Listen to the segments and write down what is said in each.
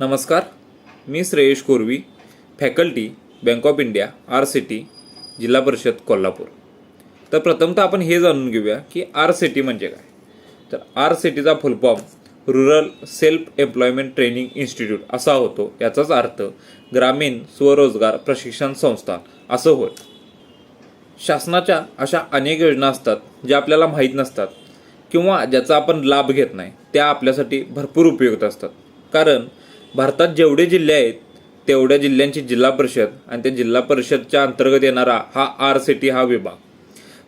नमस्कार मी Shreyash Korvi faculty Bank of India R C T जिल्हा परिषद कोल्हापूर. तर प्रथमतः आपण हे जाणून घेऊया की आर सी टी म्हणजे काय? तर आर सी टीचा full form rural self employment training institute असा होतो. याचाच अर्थ ग्रामीण स्वरोजगार प्रशिक्षण संस्था असं होय. शासनाच्या अशा अनेक योजना असतात ज्या आपल्याला माहीत नसतात किंवा ज्याचा आपण लाभ घेत नाही त्या आपल्यासाठी भरपूर उपयुक्त असतात. कारण भारतात जेवढे जिल्हे आहेत तेवढ्या जिल्ह्यांची जिल्हा परिषद आणि त्या जिल्हा परिषदच्या अंतर्गत येणारा हा आर सी टी हा विभाग.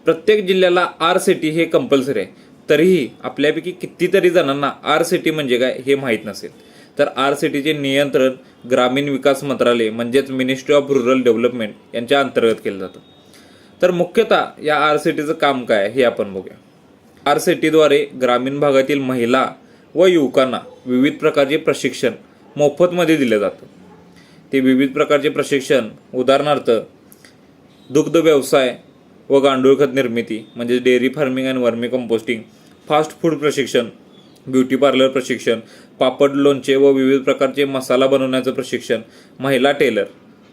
प्रत्येक जिल्ह्याला आर सी टी हे कंपल्सरी आहे. तरीही आपल्यापैकी कितीतरी जणांना आर सी टी म्हणजे काय हे माहीत नसेल. तर आर सी टीचे नियंत्रण ग्रामीण विकास मंत्रालय म्हणजेच मिनिस्ट्री ऑफ रुरल डेव्हलपमेंट यांच्या अंतर्गत केलं जातं. तर मुख्यतः या आर सी टीचं काम काय हे आपण बघूया. आर सी टीद्वारे ग्रामीण भागातील महिला व युवकांना विविध प्रकारचे प्रशिक्षण मोफतमध्ये दिलं जातं. ते विविध प्रकारचे प्रशिक्षण उदाहरणार्थ दुग्ध व्यवसाय व गांडूळ खत निर्मिती म्हणजे dairy farming and vermi composting fast food प्रशिक्षण ब्युटी पार्लर प्रशिक्षण पापड लोणचे व विविध प्रकारचे मसाला बनवण्याचं प्रशिक्षण महिला टेलर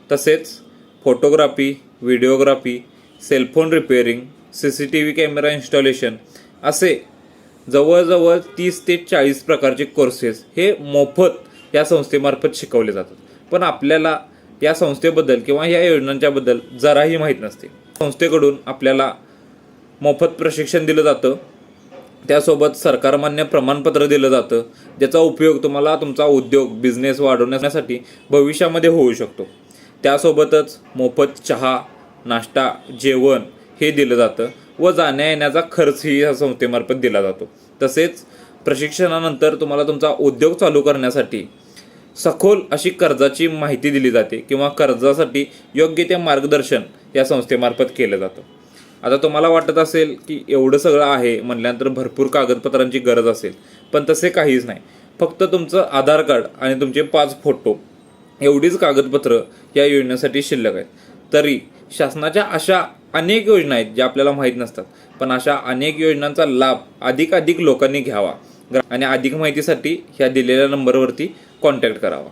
तसेच photography videography cellphone repairing C C T V camera installation असे जवळजवळ तीस ते चाळीस प्रकारचे कोर्सेस हे मोफत या संस्थेमार्फत शिकवले जातात. पण आपल्याला या संस्थेबद्दल किंवा या योजनांच्याबद्दल जराही माहीत नसते. संस्थेकडून आपल्याला मोफत प्रशिक्षण दिलं जातं. त्यासोबत सरकारमान्य प्रमाणपत्र दिलं जातं. ज्याचा उपयोग तुम्हाला तुमचा उद्योग बिझनेस वाढवण्यासाठी भविष्यामध्ये होऊ शकतो. त्यासोबतच मोफत चहा नाश्ता जेवण हे दिलं जातं व जाण्या येण्याचा खर्चही या संस्थेमार्फत दिला जातो. तसेच प्रशिक्षणानंतर तुम्हाला तुमचा उद्योग चालू करण्यासाठी सखोल अशी कर्जाची माहिती दिली जाते किंवा कर्जासाठी योग्य ते मार्गदर्शन या संस्थेमार्फत केलं जातं. आता तुम्हाला वाटत असेल की एवढं सगळं आहे म्हटल्यानंतर भरपूर कागदपत्रांची गरज असेल पण तसे काहीच नाही. फक्त तुमचं आधार कार्ड आणि तुमचे पाच फोटो एवढीच कागदपत्र या योजनेसाठी शिल्लक आहेत. तरी शासनाच्या अशा अनेक योजना आहेत ज्या आपल्याला माहीत नसतात पण अशा अनेक योजनांचा लाभ अधिकाधिक लोकांनी घ्यावा. आणि अधिक माहितीसाठी ह्या दिलेल्या नंबरवरती कॉन्टॅक्ट करावा.